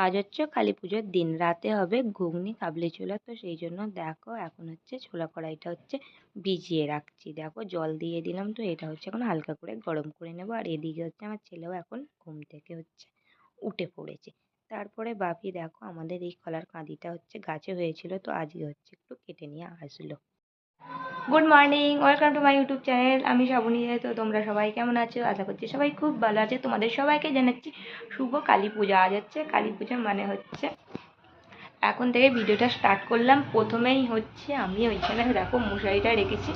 আজ হচ্ছে কালী পুজোর দিন। রাতে হবে ঘুগনি, কাবলি ছোলা। তো সেই জন্য দেখো এখন হচ্ছে ছোলা কড়াইটা হচ্ছে ভিজিয়ে রাখছি। দেখো জল দিয়ে দিলাম তো এটা হচ্ছে এখন হালকা করে গরম করে নেব। আর এদিকে হচ্ছে আমার ছেলেও এখন ঘুম থেকে হচ্ছে উঠে পড়েছে। তারপরে বাপি দেখো আমাদের এই কলার কাঁদিটা হচ্ছে গাছে হয়েছিল তো আজকে হচ্ছে একটু কেটে নিয়ে আসলো। Good morning welcome to my YouTube channel আমি শ্রাবণী তো তোমরা সবাই কেমন আছো? আশা করছি সবাই খুব ভালো আছে। তোমাদের সবাইকে জানাচ্ছি শুভ কালী পূজা। আজ হচ্ছে কালী পূজা মানে হচ্ছে এখন থেকে ভিডিওটা স্টার্ট করলাম। প্রথমেই হচ্ছে আমি ওইখানে দেখো মশারিটা রেখেছি।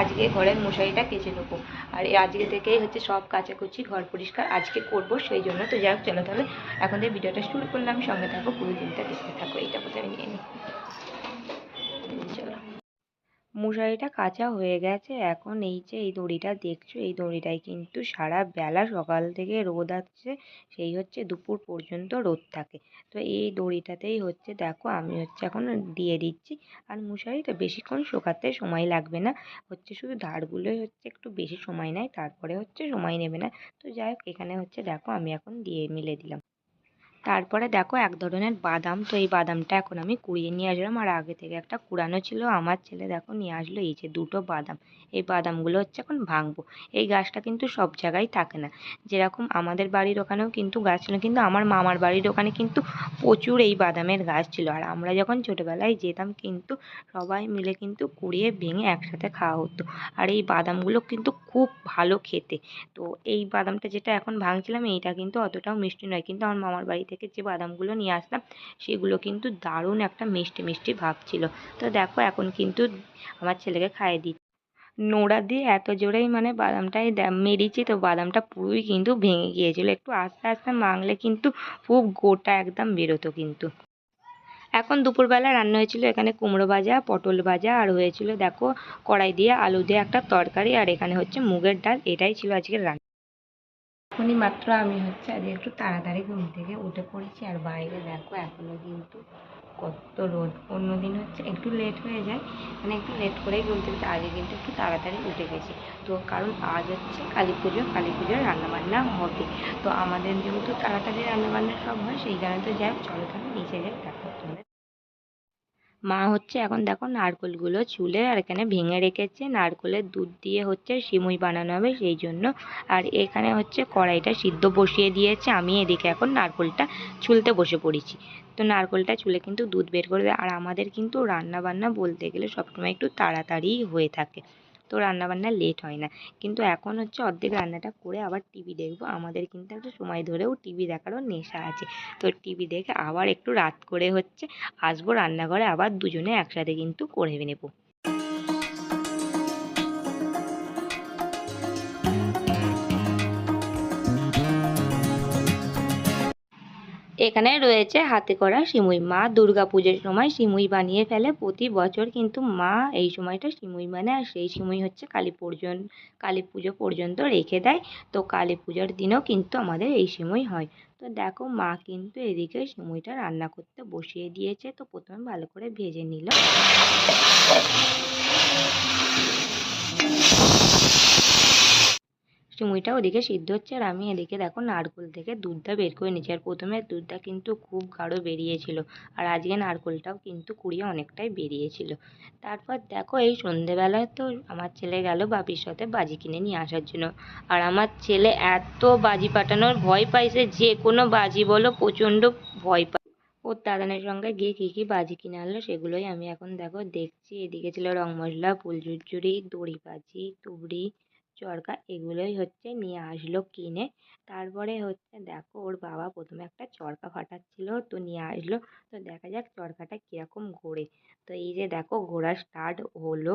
আজকে ঘরের মশারিটা কেচে নেব। আর আজকে থেকেই হচ্ছে সব কাচাকুচি, ঘর পরিষ্কার আজকে করব, সেই জন্য তো যাই হোক, চলো তাহলে এখন থেকে ভিডিওটা শুরু করলাম। সঙ্গে থাকো, পুরো দিনটা দেখতে থাকো। এইটা কোথায় নিয়ে নিই মশারিটা কাচা হয়ে গেছে। এখন এই যে এই দড়িটা দেখছ, এই দড়িটায় কিন্তু সারা বেলা সকাল থেকে রোদ আসছে, সেই হচ্ছে দুপুর পর্যন্ত রোদ থাকে। তো এই দড়িটাতেই হচ্ছে, দেখো আমি হচ্ছে এখন দিয়ে দিচ্ছি। আর মশারিটা বেশিক্ষণ শোকাতে সময় লাগবে না। হচ্ছে শুধু ধারগুলোই হচ্ছে একটু বেশি সময় নেয়, তারপরে হচ্ছে সময় নেবে না। তো যাই হোক, এখানে হচ্ছে দেখো আমি এখন দিয়ে মিলে দিলাম। তারপরে দেখো এক ধরনের বাদাম। তো এই বাদামটা এখন আমি কুড়িয়ে নিয়ে আসলাম। আর আগে থেকে একটা কুড়ানো ছিল। আমার ছেলে দেখো নিয়ে আসলো এই যে দুটো বাদাম। এই বাদামগুলো হচ্ছে এখন ভাঙবো। এই গাছটা কিন্তু সব জায়গায় থাকে না। যেরকম আমাদের বাড়ির ওখানেও কিন্তু গাছ ছিল। কিন্তু আমার মামার বাড়ির ওখানে কিন্তু প্রচুর এই বাদামের গাছ ছিল। আর আমরা যখন ছোটোবেলায় যেতাম কিন্তু সবাই মিলে কিন্তু কুড়িয়ে ভেঙে একসাথে খাওয়া হতো। আর এই বাদামগুলো কিন্তু খুব ভালো খেতে। তো এই বাদামটা যেটা এখন ভাঙছিলাম, এইটা কিন্তু অতটাও মিষ্টি নয়। কিন্তু আমার মামার বাড়ি থেকে যে বাদামগুলো নিয়ে আসলাম, সেগুলো কিন্তু দারুণ একটা মিষ্টি মিষ্টি ভাব ছিল। তো দেখো এখন কিন্তু আমার ছেলেকে খাইয়ে দিচ্ছি। নোড়া দিয়ে এত জোরেই মানে বাদামটাই মেরেছি তো বাদামটা পুরোই কিন্তু ভেঙে গিয়েছিল। একটু আস্তে আস্তে মাঙলে কিন্তু খুব গোটা একদম বেরোতো কিন্তু। এখন দুপুরবেলা রান্না হয়েছিল এখানে কুমড়ো ভাজা, পটল ভাজা আর হয়েছিল দেখো কড়াই দিয়ে আলু দিয়ে একটা তরকারি আর এখানে হচ্ছে মুগের ডাল, এটাই ছিল আজকের রান্না। এখনই মাত্র আমি হচ্ছে আজকে একটু তাড়াতাড়ি ঘুম থেকে উঠে পড়েছি। আর বাইরে দেখো এখনও কিন্তু কত রোদ। অন্য দিন হচ্ছে একটু লেট হয়ে যায় মানে একটু লেট করেই ঘুম থেকে আগে কিন্তু একটু তাড়াতাড়ি উঠে গেছি। তো কারণ আজ হচ্ছে কালী পুজো, কালী পুজোর রান্নাবান্না হবে। তো আমাদের যেহেতু তাড়াতাড়ি রান্নাবান্না সব হয়, সেই কারণে তো যাই চলো তাহলে নিচে যাই দেখো তোমাদের মা হচ্ছে এখন দেখো নারকোলগুলো চুলে আর এখানে ভেঙে রেখেছে। নারকোলের দুধ দিয়ে হচ্ছে সিমুই বানানো হবে সেই জন্য। আর এখানে হচ্ছে কড়াইটা সিদ্ধ বসিয়ে দিয়েছে। আমি এদিকে এখন নারকোলটা চুলতে বসে পড়েছি। তো নারকোলটা চুলে কিন্তু দুধ বের করে আর আমাদের কিন্তু রান্না বান্না বলতে গেলে সবসময় একটু তাড়াতাড়িই হয়ে থাকে। তো রান্নাবান্না লেট হয় না। কিন্তু এখন হচ্ছে অর্ধেক রান্নাটা করে আবার টিভি দেখব। আমাদের কিন্তু একটা সময় ধরেও টিভি দেখারও নেশা আছে। তো টিভি দেখে আবার একটু রাত করে হচ্ছে আসব রান্নাঘরে, আবার দুজনে একসাথে কিন্তু করে নেব। এখানে রয়েছে হাতে করা সিমুই। মা দুর্গা পুজোর সময় সিমুই বানিয়ে ফেলে প্রতি বছর, কিন্তু মা এই সময়টা সিমুই বানায় আর সেই সিমুই হচ্ছে কালী পর্যন্ত কালী পুজো পর্যন্ত রেখে দেয়। তো কালী পুজোর দিনেও কিন্তু আমাদের এই সিমুই হয়। তো দেখো, মা কিন্তু এদিকে সিমুইটা রান্না করতে বসিয়ে দিয়েছে। তো প্রথমে ভালো করে ভেজে নিল। সিমুইটা ওদিকে সিদ্ধ হচ্ছে আর আমি এদিকে দেখো নারকোল থেকে দুধটা বের করে নিচ্ছি আর প্রথমে দুধটা কিন্তু খুব গাঢ় বেরিয়েছিল আর আজকে নারকোলটাও কিন্তু কুড়িয়ে অনেকটাই বেরিয়েছিল। তারপর দেখো এই সন্ধেবেলায় তো আমার ছেলে গেল বাপির সাথে বাজি কিনে নিয়ে আসার জন্য। আর আমার ছেলে এত বাজি পাঠানোর ভয় পাইছে যে কোনো বাজি বলো, প্রচণ্ড ভয় পায়। ওর দাদানের সঙ্গে গিয়ে কী কী বাজি কিনে আনলো সেগুলোই আমি এখন দেখো দেখছি। এদিকে ছিল রং মশলা, ফুল দড়ি বাজি তুবড়ি চরকা, এগুলোই হচ্ছে নিয়ে আসলো কিনে। তারপরে হচ্ছে দেখো, ওর বাবা প্রথমে একটা চরকা ফাটাচ্ছিল, তো নিয়ে আসলো। তো দেখা যাক চরকাটা কীরকম ঘোরে। তো এই যে দেখো, ঘোরা স্টার্ট হলো।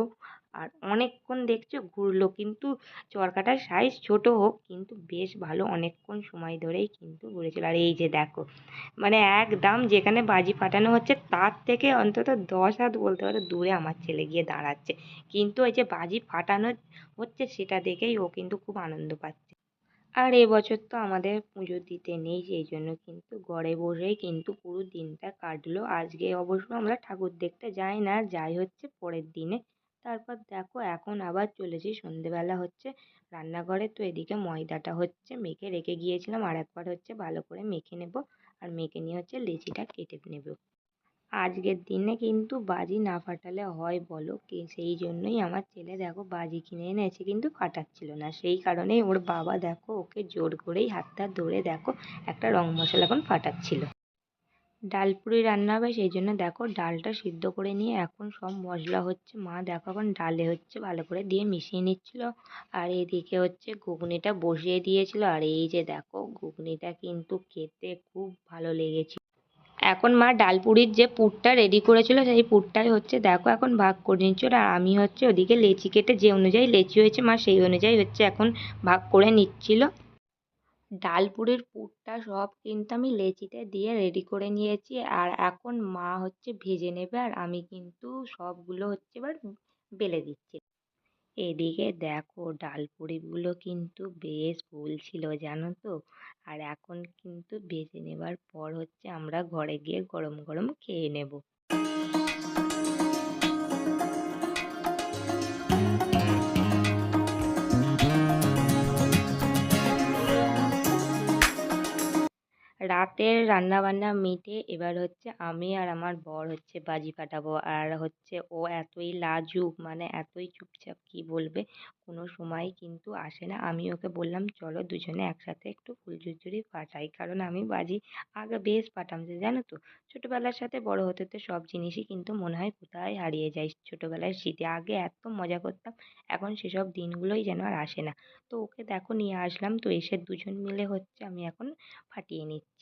আর অনেকক্ষণ দেখছ ঘুরলো। কিন্তু চরকাটার সাইজ ছোট হোক, কিন্তু বেশ ভালো অনেকক্ষণ সময় ধরেই কিন্তু ঘুরেছিল। আর এই যে দেখো মানে একদম যেখানে বাজি ফাটানো হচ্ছে, তার থেকে অন্তত দশ হাত বলতে পারো দূরে আমার ছেলে গিয়ে দাঁড়াচ্ছে। কিন্তু ওই যে বাজি ফাটানো হচ্ছে, সেটা দেখেই ও কিন্তু খুব আনন্দ পাচ্ছে। আর এবছর তো আমাদের পুজো দিতে নেই, সেই জন্য কিন্তু ঘরে বসেই কিন্তু পুরো দিনটা কাটলো। আজকে অবশ্য আমরা ঠাকুর দেখতে যাই না, যাই হচ্ছে পরের দিনে। তারপর দেখো এখন আবার চলেছি, সন্ধেবেলা হচ্ছে, রান্নাঘরে তো এদিকে ময়দাটা হচ্ছে, মেখে রেখে গিয়েছিলাম, আর একবার হচ্ছে ভালো করে মেখে নেব, আর মেখে নিয়ে হচ্ছে লেচিটা কেটে নেব। আজকের দিনে কিন্তু বাজি না ফাটালে হয় বলো কে, সেই জন্যই আমার ছেলে দেখো বাজি কিনে এনেছে কিন্তু ফাটাচ্ছিল না, সেই কারণেই ওর বাবা দেখো ওকে জোর করেই হাতটা ধরে দেখো একটা রং মশলা এখন ফাটাচ্ছিল। ডাল পুরি রান্না হবে, সেই জন্য দেখো ডালটা সিদ্ধ করে নিয়ে এখন সব মশলা হচ্ছে, মা দেখো এখন ডালে হচ্ছে ভালো করে দিয়ে মিশিয়ে নিচ্ছিল। আর এদিকে হচ্ছে ঘুগনিটা বসিয়ে দিয়েছিল। আর এই যে দেখো ঘুগনিটা কিন্তু খেতে খুব ভালো লেগেছে। এখন মা ডাল পুরির যে পুরটা রেডি করেছিল, সেই পুরটাই হচ্ছে দেখো এখন ভাগ করে নিচ্ছিল। আর আমি হচ্ছে ওদিকে লেচি কেটে যে অনুযায়ী লেচি হয়েছে মা, সেই অনুযায়ী হচ্ছে এখন ভাগ করে নিচ্ছিল। ডাল পুরির পুরটা সব কিন্তু আমি লেচিতে দিয়ে রেডি করে নিয়েছি। আর এখন মা হচ্ছে ভেজে নেবে আর আমি কিন্তু সবগুলো হচ্ছে এবার বেলে দিচ্ছি। এদিকে দেখো ডাল পুরিগুলো কিন্তু বেশ ফুলছিল জানো তো? আর এখন কিন্তু ভেজে নেবার পর হচ্ছে আমরা ঘরে গিয়ে গরম গরম খেয়ে নেব। রাতের রান্নাবান্না মিটে এবার হচ্ছে আমি আর আমার বর হচ্ছে বাজি ফাটাবো আর হচ্ছে ও এতই লাজুক মানে এতই চুপচাপ কি বলবে কোনো সময় কিন্তু আসে না। আমি ওকে বললাম, চলো দুজনে একসাথে একটু ফুলঝুরঝুরি ফাটাই। কারণ আমি বাজি আগে বেশ ফাটাম যে, জানো তো? ছোটোবেলার সাথে বড় হতে হতে সব জিনিসই কিন্তু মনে হয় কোথায় হারিয়ে যায়। ছোটোবেলার স্মৃতি, আগে এত মজা করতাম, এখন সেসব দিনগুলোই যেন আর আসে না। তো ওকে দেখো নিয়ে আসলাম। তো এসে দুজন মিলে হচ্ছে আমি এখন ফাটিয়ে নিচ্ছি।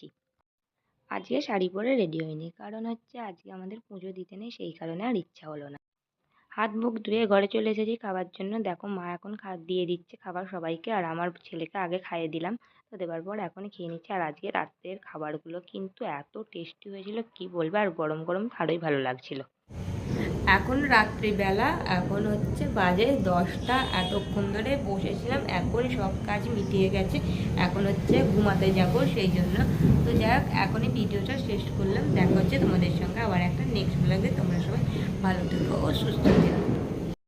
আজকে শাড়ি পরে রেডি হইনি কারণ হচ্ছে আজকে আমাদের পুজো দিতে নেই, সেই কারণে আর ইচ্ছা হলো না। হাত মুখ ধুয়ে ঘরে চলে এসেছি খাবার জন্য। দেখো মা এখন খাবার দিয়ে দিচ্ছে খাবার সবাইকে আর আমার ছেলেকে আগে খাইয়ে দিলাম। তো দেবার পর এখন খেয়ে নিচ্ছে। আর আজকে রাত্রের খাবারগুলো কিন্তু এত টেস্টি হয়েছিল, কি বলব? আর গরম গরম আরোই ভালো লাগছিল। এখন রাত্রিবেলা, এখন হচ্ছে বাজে দশটা, এতক্ষণ ধরে বসেছিলাম, এখন সব কাজ মিটিয়ে গেছে, এখন হচ্ছে ঘুমাতে যাব সেই জন্য। তো যাই হোক, এখনই ভিডিওটা শেষ করলাম, দেখা হচ্ছে তোমাদের সঙ্গে আবার একটা নেক্সট ব্লগে তোমরা সবাই ভালো থেকো ও সুস্থ থেকো।